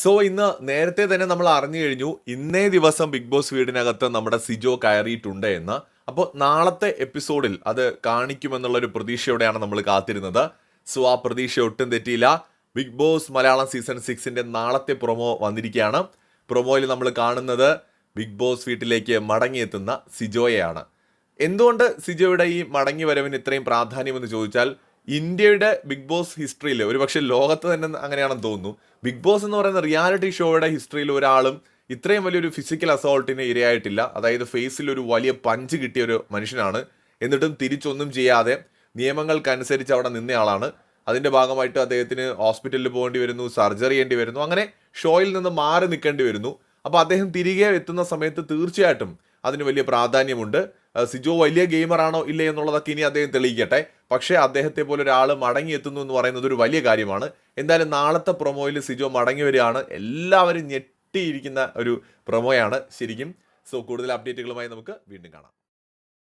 So ഇന്ന് നേരത്തെ തന്നെ നമ്മൾ അറിഞ്ഞു കഴിഞ്ഞു ഇന്നേ ദിവസം ബിഗ് ബോസ് വീടിനകത്ത് നമ്മുടെ സിജോ കയറിയിട്ടുണ്ട് എന്ന്. അപ്പോൾ നാളത്തെ എപ്പിസോഡിൽ അത് കാണിക്കുമെന്നുള്ളൊരു പ്രതീക്ഷയോടെയാണ് നമ്മൾ കാത്തിരുന്നത്. സോ ആ പ്രതീക്ഷ ഒട്ടും തെറ്റിയില്ല. ബിഗ് ബോസ് മലയാളം സീസൺ സിക്സിന്റെ നാളത്തെ പ്രൊമോ വന്നിരിക്കുകയാണ്. പ്രൊമോയിൽ നമ്മൾ കാണുന്നത് ബിഗ് ബോസ് വീട്ടിലേക്ക് മടങ്ങിയെത്തുന്ന സിജോയെയാണ്. എന്തുകൊണ്ട് സിജോയുടെ ഈ മടങ്ങി വരവിന് ഇത്രയും പ്രാധാന്യമെന്ന് ചോദിച്ചാൽ ഇന്ത്യയുടെ ബിഗ് ബോസ് ഹിസ്റ്ററിയിൽ ഒരുപക്ഷെ ലോകത്ത് തന്നെ അങ്ങനെയാണെന്ന് തോന്നുന്നു. ബിഗ് ബോസ് എന്ന് പറയുന്ന റിയാലിറ്റി ഷോയുടെ ഹിസ്റ്ററിയിൽ ഒരാളും ഇത്രയും വലിയൊരു ഫിസിക്കൽ അസോൾട്ടിന് ഇരയായിട്ടില്ല. അതായത് ഫേസിൽ ഒരു വലിയ പഞ്ച് കിട്ടിയ ഒരു മനുഷ്യനാണ്. എന്നിട്ടും തിരിച്ചൊന്നും ചെയ്യാതെ നിയമങ്ങൾക്കനുസരിച്ച് അവിടെ നിന്നയാളാണ് അതിന്റെ ഭാഗമായിട്ട് അദ്ദേഹത്തിന് ഹോസ്പിറ്റലിൽ പോകേണ്ടി വരുന്നു സർജറി ചെയ്യേണ്ടി വരുന്നു. അങ്ങനെ ഷോയിൽ നിന്ന് മാറി നിൽക്കേണ്ടി വരുന്നു. അപ്പോൾ അദ്ദേഹം തിരികെ എത്തുന്ന സമയത്ത് തീർച്ചയായിട്ടും അതിന് വലിയ പ്രാധാന്യമുണ്ട്. സിജോ വലിയ ഗെയിമറാണോ ഇല്ലേ എന്നുള്ളതൊക്കെ ഇനി അദ്ദേഹം തെളിയിക്കട്ടെ. പക്ഷേ അദ്ദേഹത്തെ പോലെ ഒരാൾ മടങ്ങി എത്തുന്നു എന്ന് പറയുന്നത് ഒരു വലിയ കാര്യമാണ്. എന്തായാലും നാളത്തെ പ്രൊമോയിൽ സിജോ മടങ്ങി വരികയാണ്. എല്ലാവരും ഞെട്ടിയിരിക്കുന്ന ഒരു പ്രൊമോയാണ് ശരിക്കും. സോ കൂടുതൽ അപ്ഡേറ്റുകളുമായി നമുക്ക് വീണ്ടും കാണാം.